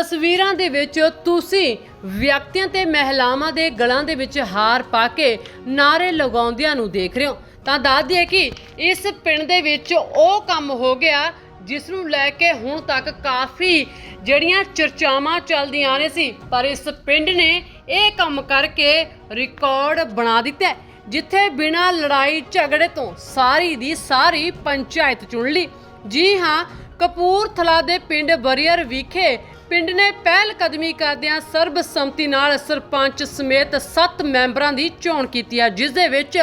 ਤਸਵੀਰਾਂ ਦੇ ਵਿੱਚ ਤੁਸੀਂ ਵਿਅਕਤੀਆਂ ਤੇ ਮਹਿਲਾਵਾਂ ਦੇ ਗਲਾਂ ਦੇ ਵਿੱਚ ਹਾਰ ਪਾ ਕੇ ਨਾਰੇ ਲਗਾਉਂਦਿਆਂ ਨੂੰ ਦੇਖ ਰਹੇ ਹੋ। ਤਾਂ ਦੱਸ ਦਈਏ ਕਿ ਇਸ ਪਿੰਡ ਦੇ ਵਿੱਚ ਉਹ ਕੰਮ ਹੋ ਗਿਆ ਜਿਸ ਨੂੰ ਲੈ ਕੇ ਹੁਣ ਤੱਕ ਕਾਫੀ ਜਿਹੜੀਆਂ ਚਰਚਾਵਾਂ ਚੱਲਦੀਆਂ ਨੇ ਸੀ। ਪਰ ਇਸ ਪਿੰਡ ਨੇ ਇਹ ਕੰਮ ਕਰਕੇ ਰਿਕਾਰਡ ਬਣਾ ਦਿੱਤਾ ਜਿੱਥੇ ਬਿਨਾਂ ਲੜਾਈ ਝਗੜੇ ਤੋਂ ਸਾਰੀ ਦੀ ਸਾਰੀ ਪੰਚਾਇਤ ਚੁਣ ਲਈ। ਜੀ ਹਾਂ, ਕਪੂਰਥਲਾ ਦੇ ਪਿੰਡ ਬਰੀਅਰ ਵਿਖੇ ਪਿੰਡ ਨੇ ਪਹਿਲ ਕਦਮੀ ਕਰਦਿਆਂ ਸਰਬਸੰਮਤੀ ਨਾਲ ਸਰਪੰਚ ਸਮੇਤ 7 ਮੈਂਬਰਾਂ ਦੀ ਚੋਣ ਕੀਤੀ ਹੈ ਜਿਸ ਦੇ ਵਿੱਚ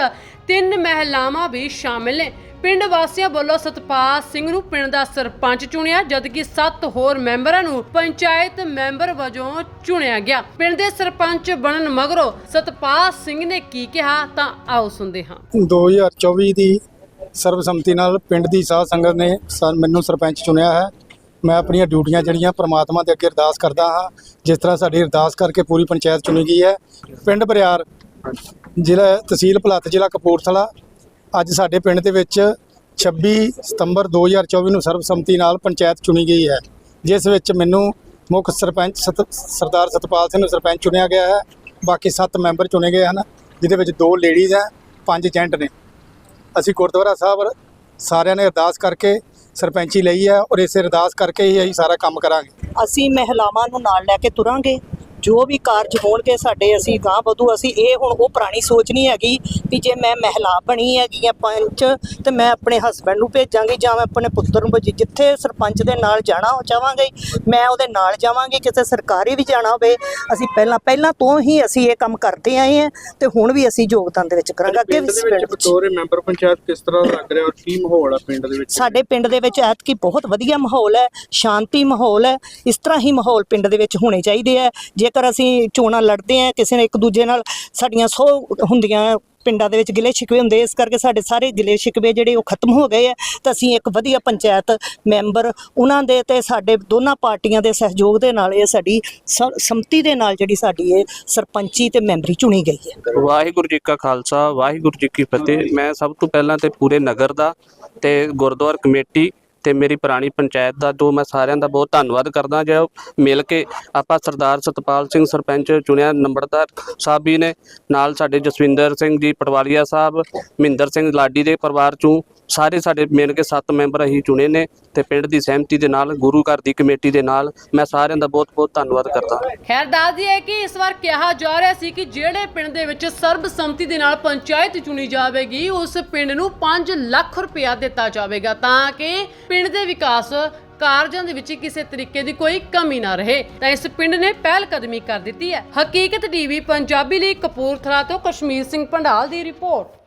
ਤਿੰਨ ਮਹਿਲਾਵਾਂ ਵੀ ਸ਼ਾਮਿਲ ਨੇ। ਪਿੰਡ ਵਾਸੀਆਂ ਵੱਲੋਂ ਸਤਪਾਲ ਸਿੰਘ ਨੂੰ ਪਿੰਡ ਦਾ ਸਰਪੰਚ ਚੁਣਿਆ, ਜਦਕਿ 7 ਹੋਰ ਮੈਂਬਰਾਂ ਨੂੰ ਪੰਚਾਇਤ ਮੈਂਬਰ ਵਜੋਂ ਚੁਣਿਆ ਗਿਆ। ਪਿੰਡ ਦੇ ਸਰਪੰਚ ਬਣਨ ਮਗਰੋਂ ਸਤਪਾਲ ਸਿੰਘ ਨੇ ਕੀ ਕਿਹਾ, ਤਾਂ ਆਓ ਸੁਣਦੇ ਹਾਂ। 2024 ਦੀ ਸਰਬਸੰਮਤੀ ਨਾਲ ਪਿੰਡ ਦੀ ਸਾਧ ਸੰਗਤ ਨੇ ਸਾ- ਮੈਨੂੰ ਸਰਪੰਚ ਚੁਣਿਆ ਹੈ। ਮੈਂ ਆਪਣੀਆਂ ਡਿਊਟੀਆਂ ਜਿਹੜੀਆਂ ਪ੍ਰਮਾਤਮਾ ਦੇ ਅੱਗੇ ਅਰਦਾਸ ਕਰਦਾ ਹਾਂ, ਜਿਸ ਤਰ੍ਹਾਂ ਸਾਡੀ ਅਰਦਾਸ ਕਰਕੇ ਪੂਰੀ ਪੰਚਾਇਤ ਚੁਣੀ ਗਈ ਹੈ। ਪਿੰਡ ਬਰਿਆਰ, ਜ਼ਿਲ੍ਹਾ ਤਹਿਸੀਲ ਭਲੱਤ ਜ਼ਿਲ੍ਹਾ ਕਪੂਰਥਲਾ, ਅੱਜ ਸਾਡੇ ਪਿੰਡ ਦੇ ਵਿੱਚ 26 ਸਤੰਬਰ 2024 ਨੂੰ ਸਰਬਸੰਮਤੀ ਨਾਲ ਪੰਚਾਇਤ ਚੁਣੀ ਗਈ ਹੈ, ਜਿਸ ਵਿੱਚ ਮੈਨੂੰ ਮੁੱਖ ਸਰਪੰਚ ਸਤ- ਸਰਦਾਰ ਸਤਪਾਲ ਸਿੰਘ ਨੂੰ ਸਰਪੰਚ ਚੁਣਿਆ ਗਿਆ ਹੈ। ਬਾਕੀ 7 ਮੈਂਬਰ ਚੁਣੇ ਗਏ ਹਨ, ਜਿਹਦੇ ਵਿੱਚ ਦੋ ਲੇਡੀਜ਼ ਹੈ, ਪੰਜ ਜੈਂਟ ਨੇ। ਅਸੀਂ ਗੁਰਦੁਆਰਾ ਸਾਹਿਬ ਸਾਰਿਆਂ ਨੇ ਅਰਦਾਸ ਕਰਕੇ ਸਰਪੰਚੀ ਲਈ ਹੈ ਔਰ ਇਸੇ ਅਰਦਾਸ ਕਰਕੇ ਹੀ ਅਸੀਂ ਸਾਰਾ ਕੰਮ ਕਰਾਂਗੇ। ਅਸੀਂ ਮਹਿਲਾਵਾਂ ਨੂੰ ਨਾਲ ਲੈ ਕੇ ਤੁਰਾਂਗੇ। ਜੋ ਵੀ ਕਾਰਜ ਹੋਣਗੇ ਸਾਡੇ ਅਸੀਂ ਗਾਂ ਵਧੂ। ਅਸੀਂ ਇਹ ਹੁਣ ਉਹ ਪੁਰਾਣੀ ਸੋਚ ਨਹੀਂ ਹੈਗੀ ਵੀ ਜੇ ਮੈਂ ਮਹਿਲਾ ਬਣੀ ਹੈਗੀ ਆ ਪੰਚ ਤੇ ਮੈਂ ਆਪਣੇ ਹਸਬੰਡ ਨੂੰ ਭੇਜਾਂਗੀ ਜਾਂ ਮੈਂ ਆਪਣੇ ਪੁੱਤਰ ਨੂੰ ਭੇਜੀ ਜਿੱਥੇ ਸਰਪੰਚ ਦੇ ਨਾਲ ਜਾਣਾ ਹੋ ਚਾਹਾਂਗੇ ਮੈਂ ਉਹਦੇ ਨਾਲ ਜਾਵਾਂਗੀ ਕਿਸੇ ਸਰਕਾਰੀ ਵੀ ਜਾਣਾ ਹੋਵੇ। ਅਸੀਂ ਪਹਿਲਾਂ ਪਹਿਲਾਂ ਤੋਂ ਹੀ ਅਸੀਂ ਇਹ ਕੰਮ ਕਰਦੇ ਆਏ ਹਾਂ ਤੇ ਹੁਣ ਵੀ ਅਸੀਂ ਯੋਗਦਾਨ ਦੇ ਵਿੱਚ ਕਰਾਂਗੇ। ਅੱਗੇ ਵੀ ਪਿੰਡ ਵਿੱਚ ਬਤੌਰੇ ਮੈਂਬਰ ਪੰਚਾਇਤ ਕਿਸ ਤਰ੍ਹਾਂ ਲੱਗ ਰਿਹਾ ਔਰ ਕੀ ਮਾਹੌਲ ਆ ਪਿੰਡ ਦੇ ਵਿੱਚ? ਸਾਡੇ ਪਿੰਡ ਦੇ ਵਿੱਚ ਐਤਕੀ ਬਹੁਤ ਵਧੀਆ ਮਾਹੌਲ ਹੈ ਸ਼ਾਂਤੀ ਮਾਹੌਲ ਹੈ ਇਸ ਤਰ੍ਹਾਂ ਹੀ ਮਾਹੌਲ ਪਿੰਡ ਦੇ ਵਿੱਚ ਹੋਣੇ ਚਾਹੀਦੇ ਆ ਜੇਕਰ ਅਸੀਂ ਚੋਣਾਂ ਲੜਦੇ ਆ ਕਿਸੇ ਨੇ ਇੱਕ ਦੂਜੇ ਨਾਲ ਸਾਡੀਆਂ ਸੌ ਹੁੰਦੀਆਂ ਪਿੰਡਾਂ ਦੇ ਵਿੱਚ ਗਿਲੇ ਸ਼ਿਕਵੇ ਹੁੰਦੇ, ਇਸ ਕਰਕੇ ਸਾਡੇ ਸਾਰੇ ਗਿਲੇ ਸ਼ਿਕਵੇ ਜਿਹੜੇ ਉਹ ਖਤਮ ਹੋ ਗਏ ਆ। ਤਾਂ ਅਸੀਂ ਇੱਕ ਵਧੀਆ ਪੰਚਾਇਤ ਮੈਂਬਰ, ਉਹਨਾਂ ਦੇ ਤੇ ਸਾਡੇ ਦੋਨਾਂ ਪਾਰਟੀਆਂ ਦੇ ਸਹਿਯੋਗ ਦੇ ਨਾਲ ਇਹ ਸਾਡੀ ਸੰਮਤੀ ਦੇ ਨਾਲ ਜਿਹੜੀ ਸਾਡੀ ਇਹ ਸਰਪੰਚੀ ਤੇ ਮੈਂਬਰੀ ਚੁਣੀ ਗਈ ਹੈ। ਵਾਹਿਗੁਰੂ ਜੀ ਕਾ ਖਾਲਸਾ, ਵਾਹਿਗੁਰੂ ਜੀ ਕੀ ਫਤਿਹ। ਮੈਂ ਸਭ ਤੋਂ ਪਹਿਲਾਂ ਤੇ ਪੂਰੇ ਨਗਰ ਦਾ ਤੇ ਗੁਰਦੁਆਰਾ ਕਮੇਟੀ ਤੇ ਮੇਰੀ ਪੁਰਾਣੀ ਪੰਚਾਇਤ ਦਾ, ਜੋ ਮੈਂ ਸਾਰਿਆਂ ਦਾ ਬਹੁਤ ਧੰਨਵਾਦ ਕਰਦਾ, ਜੋ ਮਿਲ ਕੇ ਆਪਾਂ ਸਰਦਾਰ ਸਤਪਾਲ ਸਿੰਘ ਸਰਪੰਚ ਚੁਣਿਆ ਨੰਬਰਦਾਰ ਸਾਹਿਬ ਵੀ ਨੇ, ਨਾਲ ਸਾਡੇ ਜਸਵਿੰਦਰ ਸਿੰਘ ਜੀ ਪਟਵਾਲੀਆ ਸਾਹਿਬ, ਮਹਿੰਦਰ ਸਿੰਘ ਲਾਡੀ ਦੇ ਪਰਿਵਾਰ ਚੋਂ ਸਾਰੇ ਸਾਡੇ ਮਿਲ ਕੇ 7 ਮੈਂਬਰ ਅਸੀਂ ਚੁਣੇ ਨੇ ਤੇ ਪਿੰਡ ਦੀ ਸਹਿਮਤੀ ਦੇ ਨਾਲ, ਗੁਰੂ ਘਰ ਦੀ ਕਮੇਟੀ ਦੇ ਨਾਲ ਮੈਂ ਸਾਰਿਆਂ ਦਾ ਬਹੁਤ ਬਹੁਤ ਧੰਨਵਾਦ ਕਰਦਾ। ਖੈਰ ਦੱਸਦੀ ਹੈ ਕਿ ਇਸ ਵਾਰ ਕਿਹਾ ਜਾ ਰਿਹਾ ਸੀ ਕਿ ਜਿਹੜੇ ਪਿੰਡ ਦੇ ਵਿੱਚ ਸਰਬਸੰਮਤੀ ਦੇ ਨਾਲ ਪੰਚਾਇਤ ਚੁਣੀ ਜਾਵੇਗੀ, ਉਸ ਪਿੰਡ ਨੂੰ 5 ਲੱਖ ਰੁਪਇਆ ਦਿੱਤਾ ਜਾਵੇਗਾ, ਤਾਂ ਕਿ ਪਿੰਡ ਦੇ ਵਿਕਾਸ ਕਾਰਜਾਂ ਦੇ ਵਿੱਚ ਕਿਸੇ ਤਰੀਕੇ ਦੀ ਕੋਈ ਕਮੀ ਨਾ ਰਹੇ, ਤਾਂ ਇਸ ਪਿੰਡ ਨੇ ਪਹਿਲ ਕਦਮੀ ਕਰ ਦਿੱਤੀ ਹੈ। ਹਕੀਕਤ ਟੀਵੀ, ਪੰਜਾਬੀ ਲਈ ਕਪੂਰਥਲਾ ਤੋਂ ਕਸ਼ਮੀਰ ਸਿੰਘ ਪੰਡਾਲ ਦੀ ਰਿਪੋਰਟ।